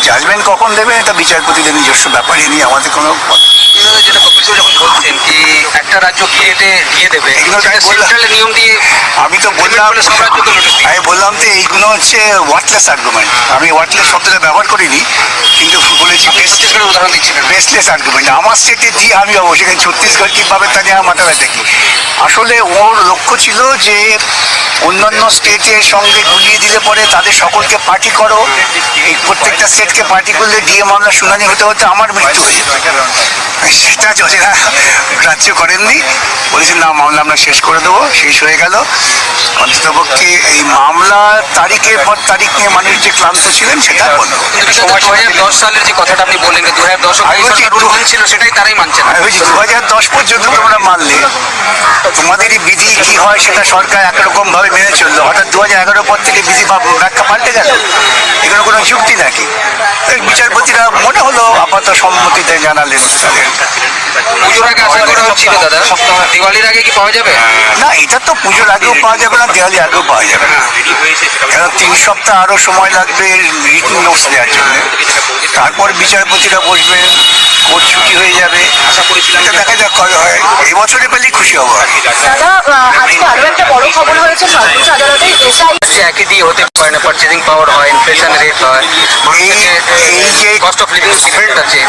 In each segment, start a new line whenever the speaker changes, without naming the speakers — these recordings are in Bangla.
জাজমেন্ট কখন দেবে এটা বিচারপতিদের নিজস্ব ব্যাপার এ নিয়ে আমাদের কোনো আমি তো বললাম আমি বললাম তো এইগুলো হচ্ছে ওয়ার্টলেস আর্গুমেন্ট আমি ওয়ার্টলেস শব্দটা ব্যবহার করিনি কিন্তু বলেছি আর্গুমেন্ট আমার স্টেটে দিয়ে আমি যাব সেখানে ছত্তিশগড় কী পাবে তা নিয়ে আমার মাথা ব্যথা কি? আসলে ওর লক্ষ্য ছিল যে অন্যান্য স্টেটের সঙ্গে গুলিয়ে দিলে পরে তাদের সকলকে পার্টি করো। এই প্রত্যেকটা সেটকে পার্টি করলে ডিএ মামলা শুনানি হতে হতে আমার মৃত্যু হয়ে যেত। সেটা জজেরা গ্রাহ্য করেননি। বলেছেন না মামলা আমরা শেষ করে দেবো। শেষ হয়ে গেল। অন্ততপক্ষে এই মামলা তারিখের পর তারিখ নিয়ে মানুষ যে ক্লান্ত ছিলেন সেটা
হাজার দশ সালের যে কথাটা আপনি বললেন দু হাজার দশ হয়েছিল সেটাই তারাই মানছে না।
দু হাজার দশ পর্যন্ত তোমরা মানলে। তোমাদেরই বিধি কি হয় সেটা সরকার একরকম ভাবে মেনে চলল। হঠাৎ দু হাজার এগারো পর থেকে বিধি ব্যাখ্যা পাল্টে গেল। এগুলো কোনো যুক্তি নাকি? বিচারপতিরা মনে হলো আপাতত সম্মতিতে জানালেন।
পুজোর আগে আশা করা হচ্ছিল দাদা? দিওয়ালির আগে কি পাওয়া যাবে?
না এটা তো পুজোর আগেও পাওয়া যাবে না দেওয়ালি আগেও পাওয়া যাবে না। কেন তিন সপ্তাহ আরও সময় লাগবে রিটিন নোটস দেওয়ার জন্য। তারপর বিচারপতিরা বসবেন কোর্ট ছুটি হয়ে যাবে। এটা দেখা যাক কবে হয়। এই বছরে পেলেই খুশি হব। আর কি।
দাদা আজকে আরও একটা বড় খবর হয়েছে সর্বোচ্চ আদালতে এসআই
একই দিয়ে হতে পারে না পারচেজিং পাওয়ার হয় ইনফ্লেশন রেট হয়।
এই- এই যে-
কস্ট অফ লিভিং ডিফারেন্ট আছে।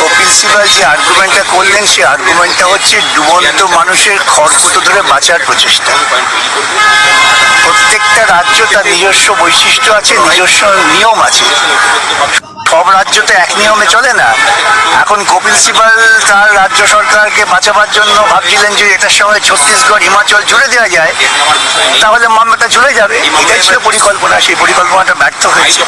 কপিল সিবাল যে আর্গুমেন্টটা করলেন, সেই আর্গুমেন্টটা হচ্ছে ডুবন্ত মানুষের খড়কুটো ধরে বাঁচার প্রচেষ্টা। প্রত্যেকটা রাজ্য তার নিজস্ব বৈশিষ্ট্য আছে, নিজস্ব নিয়ম আছে। সব রাজ্য তো এক নিয়মে চলে না। এখন কপিল সিবাল তার রাজ্য সরকারকে বাঁচাবার জন্য ভাবছিলেন যে এটার সঙ্গে ছত্তিশগড়, হিমাচল জুড়ে দেওয়া যায়, তাহলে মামলাটা ঝুলে যাবে। এটাই ছিল পরিকল্পনা, সেই পরিকল্পনাটা ব্যর্থ হয়েছে।